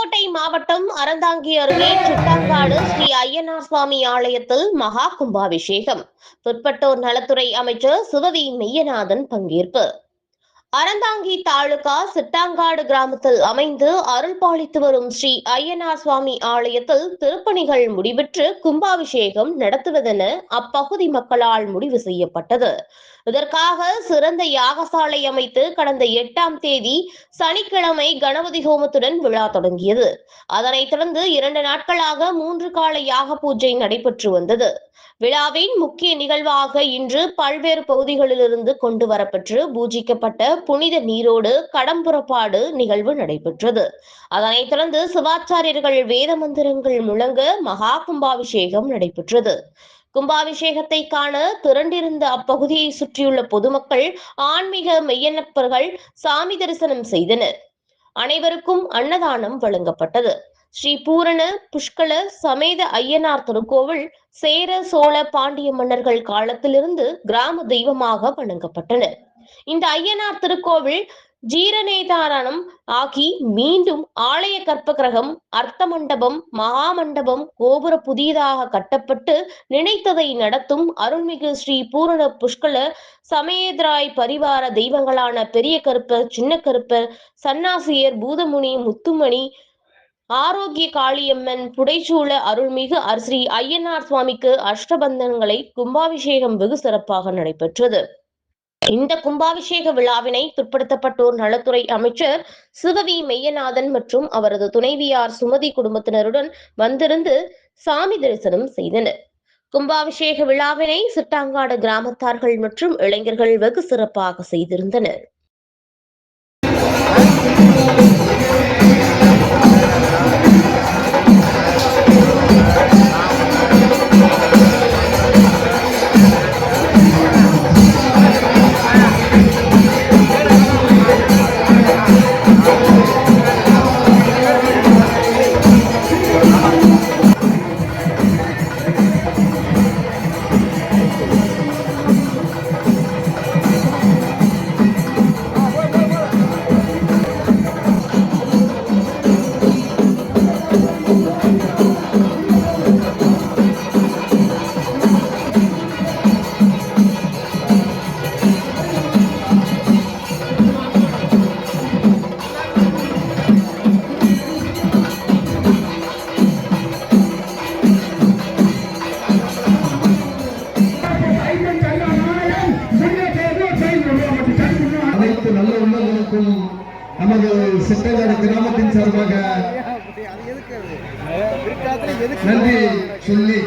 புதுக்கோட்டை மாவட்டம் அறந்தாங்கி அருகே சுட்டாங்காடு ஸ்ரீ ஐயனார் சுவாமி ஆலயத்தில் மகா கும்பாபிஷேகம். பிற்பட்டோர் நலத்துறை அமைச்சர் சிவவி மெய்யநாதன் பங்கேற்பு. அறந்தாங்கி தாலுகா சிட்டாங்காடு கிராமத்தில் அமைந்து அருள் பாலித்து வரும் ஸ்ரீ ஐயனார் சுவாமி ஆலயத்தில் திருப்பணிகள் முடிவிற்று கும்பாபிஷேகம் நடத்துவதென அப்பகுதி மக்களால் முடிவு செய்யப்பட்டது. இதற்காக சிறந்த யாகசாலை அமைத்து கடந்த எட்டாம் தேதி சனிக்கிழமை கணபதி ஹோமத்துடன் விழா தொடங்கியது. அதனைத் தொடர்ந்து இரண்டு நாட்களாக மூன்று கால யாக பூஜை நடைபெற்று வந்தது. விழாவின் முக்கிய நிகழ்வாக இன்று பல்வேறு பகுதிகளிலிருந்து கொண்டு வரப்பெற்று பூஜிக்கப்பட்ட புனித நீரோடு கடம்புறப்பாடு நிகழ்வு நடைபெற்றது. அதனைத் தொடர்ந்து சிவாச்சாரியர்கள் வேத மந்திரங்கள் முழங்க மகா கும்பாபிஷேகம் நடைபெற்றது. கும்பாபிஷேகத்தை காண திரண்டிருந்த அப்பகுதியை சுற்றியுள்ள பொதுமக்கள் ஆன்மீக மெய்யனப்பர்கள் சாமி தரிசனம் செய்தனர். அனைவருக்கும் அன்னதானம் வழங்கப்பட்டது. ஸ்ரீ பூரண புஷ்கல சமேத ஐயனார் திருக்கோவில் சேர சோழ பாண்டிய மன்னர்கள் காலத்திலிருந்து கிராம தெய்வமாக வணங்கப்பட்டனர். இந்த ஐயனார் திருக்கோவில் ஜீரணேதாரணம் ஆகி மீண்டும் ஆலய கற்பகிரகம் அர்த்த மண்டபம் மகாமண்டபம் கோபுர புதியதாக கட்டப்பட்டு நினைத்ததை நடத்தும் அருள்மிகு ஸ்ரீ பூரண புஷ்கல சமயத்ராய் பரிவார தெய்வங்களான பெரிய கருப்பர் சின்ன கருப்பர் சன்னாசியர் பூதமுனி முத்துமணி ஆரோக்கிய காளியம்மன் புடைசூழ அருள்மிகு அர் ஸ்ரீ ஐயனார் சுவாமிக்கு அஷ்டபந்தனங்களை கும்பாபிஷேகம் வெகு சிறப்பாக நடைபெற்றது. இந்த கும்பாபிஷேக விழாவினை பிற்படுத்தப்பட்டோர் நலத்துறை அமைச்சர் சிவவி மெய்யநாதன் மற்றும் அவரது துணைவியார் சுமதி குடும்பத்தினருடன் வந்திருந்து சாமி தரிசனம் செய்தனர். கும்பாபிஷேக விழாவினை சிட்டாங்காடு கிராமத்தார்கள் மற்றும் இளைஞர்கள் வெகு சிறப்பாக செய்திருந்தனர். அனைத்து நல்ல உள்ளங்களுக்கும் நமது சிட்டகாடு கிராமத்தின் சார்பாக நன்றி சொல்லி.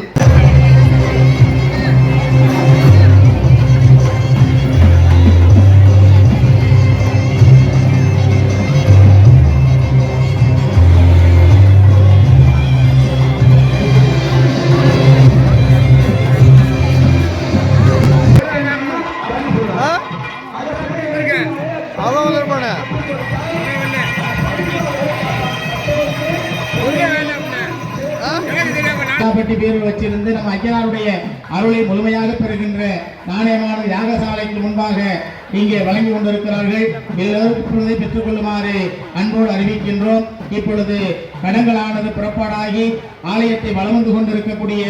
அதான் வந்துருப்பானே பட்டி பேரில் வச்சிருந்து நம்ம ஐயனாருடைய அருளை முழுமையாக பெறுகின்ற நாணயமான யாகசாலைக்கு முன்பாக இங்கே வழங்கி கொண்டிருக்கிறார்கள். எல்லோரும் இப்பொழுதே பெற்றுக்கொள்ளுமாறு அன்போடு அறிவிக்கின்றோம். இப்பொழுது கடங்களானது புறப்பாடாகி ஆலயத்தை வளர்ந்து வந்து கொண்டிருக்கக்கூடிய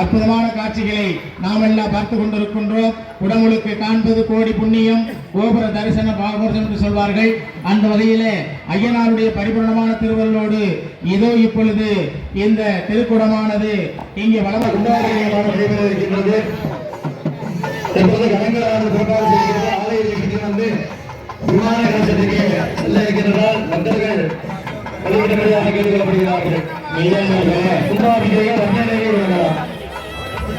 அற்புதமான காட்சிகளை நாம் எல்லாம் பார்த்து கொண்டிருக்கின்றோம். உடம்புக்கு காண்பது கோடி புண்ணியம் கோபுர தரிசன பாகவரம் என்று சொல்வார்கள். அந்த வகையிலே ஐயனாருடைய பரிபூர்ணமான திருவருளோடு இதோ இப்பொழுது இந்த திருக்குடமானது இங்கே வளம் கும்பாபிஷேகமாக இப்போது இருக்கின்றது தற்போது கடங்களானது புறப்பாடு செய்கிறது வந்து விமான கலசத்துக்கு செல்ல இருக்கின்றதால் பக்தர்கள் வழிவிட்டபடியாக கேட்டுக்கொள்ளப்படுகிறார்கள். மெய்யன்பர்களே கும்பாபிஷேகம் வந்தனையே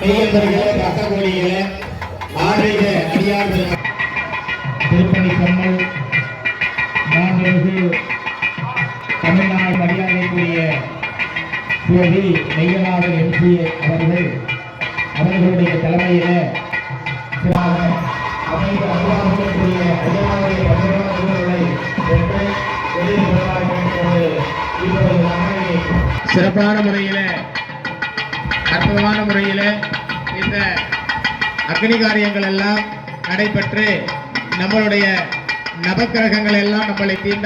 மெய்யன்பர்களே பக்ககோடிகளே ஆன்மீக அடியார் திருப்பணி கம்மல் தமிழ்நாடு மரியாதைக்குரிய சுவதி மெய்யநாதன் எம்பி அவர்கள் அவர்களுடைய தலைமையில பெற்று நம்மை சிறப்பான முறையில் அற்புதமான முறையில் இந்த அக்னி காரியங்கள் எல்லாம் நடைபெற்று நம்மளுடைய நவக்கிரகங்கள் எல்லாம் நம்மளை தீண்ட